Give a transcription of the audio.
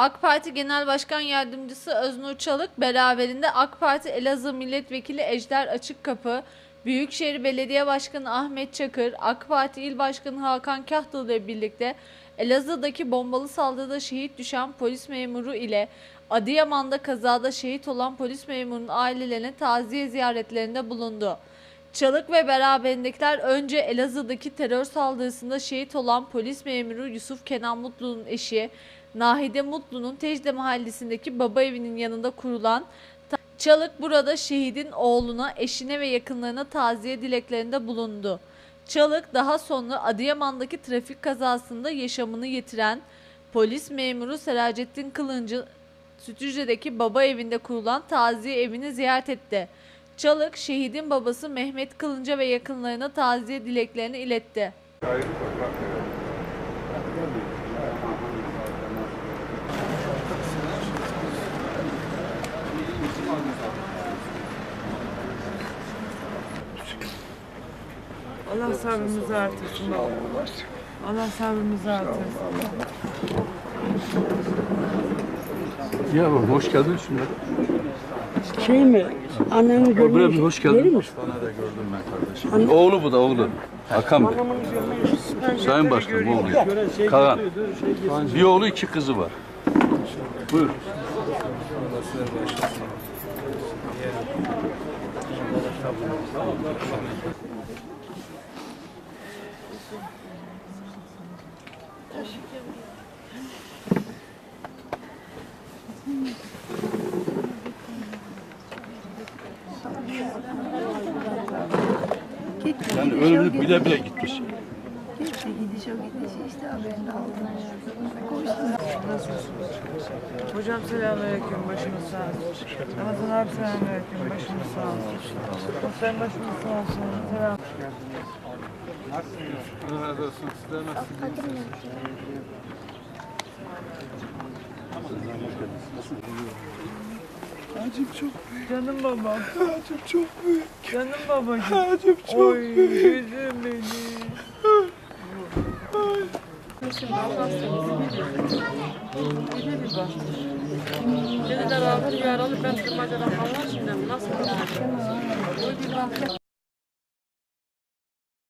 AK Parti Genel Başkan Yardımcısı Öznur Çalık beraberinde AK Parti Elazığ Milletvekili Ejder Açıkkapı, Büyükşehir Belediye Başkanı Ahmet Çakır, AK Parti İl Başkanı Hakan Kahtalı ile birlikte Elazığ'daki bombalı saldırıda şehit düşen polis memuru ile Adıyaman'da kazada şehit olan polis memurunun ailelerine taziye ziyaretlerinde bulundu. Çalık ve beraberindekiler önce Elazığ'daki terör saldırısında şehit olan polis memuru Yusuf Kenan Mutlu'nun eşi Nahide Mutlu'nun Tecde mahallesindeki baba evinin yanında kurulan Çalık burada şehidin oğluna, eşine ve yakınlarına taziye dileklerinde bulundu. Çalık daha sonra Adıyaman'daki trafik kazasında yaşamını yitiren polis memuru Seracettin Kılıncı Sütüce'deki baba evinde kurulan taziye evini ziyaret etti. Çalık, şehidin babası Mehmet Kılınca ve yakınlarına taziye dileklerini iletti. Allah sabrımızı artırsın. Allah sabrımızı artırsın. Ya hoş geldin şunlar. Şey mi? Annemi Buraya görmüş. bir hoş geldin. misin? Oğlu bu da oğlu. Hakan Bey. Sayın Başkanım oğlu. Kaan. Bir oğlu iki kızı var. Buyur. Yani ölümü bile bile gitmiş. Gidiş o gidiş işte haberini aldım. Hocam selamünaleyküm. Başınız sağ olsun. Ramazan abi selamünaleyküm. Başınız sağ olsun. Muhtarım başınız sağ olsun. Selam. Acım çok büyük, Canım babam. acım çok büyük, Canım babacığım. acım çok Oy büyük. yüzüm benim. Dediler abi yaralı ben kırmacadan falan şimdi nasıl